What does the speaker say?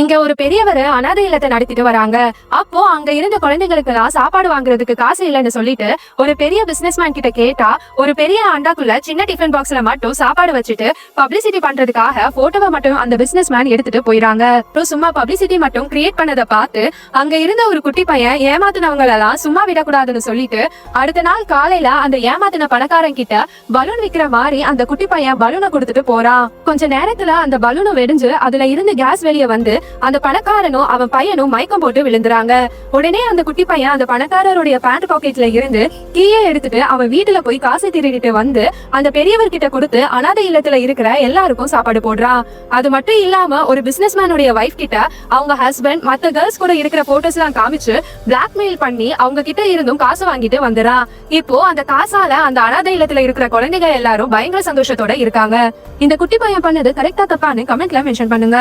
இங்க ஒரு பெரியவர் அனாதை இல்லத்தை நடத்திட்டு வராங்க. அப்போ அங்க இருந்த குழந்தைகளுக்கு எல்லாம் சாப்பாடு வாங்குறதுக்கு காசு இல்லைன்னு சொல்லிட்டு ஒரு பெரிய பிசினஸ்மேன் கிட்ட கேட்டா ஒரு பெரிய அண்டாக்குள்ள சின்ன டிஃபன் பாக்ஸ்ல மட்டும் சாப்பாடு வச்சுட்டு பப்ளிசிட்டி பண்றதுக்காக போட்டோவை மட்டும் அந்த பிசினஸ்மேன் எடுத்துட்டு போயிறாங்க. அப்புறம் சும்மா பப்ளிசிட்டி மட்டும் கிரியேட் பண்ணதை பார்த்து அங்க இருந்த ஒரு குட்டி பையன் ஏமாத்துனவங்க எல்லாம் சும்மா விடக்கூடாதுன்னு சொல்லிட்டு அடுத்த நாள் காலையில அந்த ஏமாத்தின பணக்காரன் கிட்ட பலூன் விக்கிற மாதிரி அந்த குட்டி பையன் பலூனை கொடுத்துட்டு போறான். கொஞ்ச நேரத்துல அந்த பலூனை வெடிஞ்சு அதுல இருந்து கேஸ் வெளியே வந்து அந்த பணக்காரனும் அவன் பையனும் மயக்கம் போட்டு விழுந்துறாங்க. உடனே அந்த குட்டி பையன் அந்த பணக்காரருடைய பேண்ட் பாக்கெட்ல இருந்து கீயே எடுத்துட்டு அவன் வீட்டுல போய் காசை திருடிட்டு வந்து அந்த பெரியவர் கிட்ட கொடுத்து அனாதை இல்லத்துல இருக்கிற எல்லாருக்கும் சாப்பாடு போடுறான். அது மட்டும் இல்லாம ஒரு பிசினஸ் மேனுடைய வைஃப் கிட்ட அவங்க ஹஸ்பண்ட் மத்த கேர்ள்ஸ் கூட இருக்கிற போட்டோஸ் எல்லாம் காமிச்சு பிளாக்மெயில் பண்ணி அவங்க கிட்ட இருந்தும் காசு வாங்கிட்டு வந்துறான். இப்போ அந்த காசால அந்த அனாதை இல்லத்துல இருக்கிற குழந்தைங்க எல்லாரும் பயங்கர சந்தோஷத்தோட இருக்காங்க. இந்த குட்டி பையன் பண்ணது கரெக்டா தப்பான்னு கமெண்ட்ல மென்ஷன் பண்ணுங்க.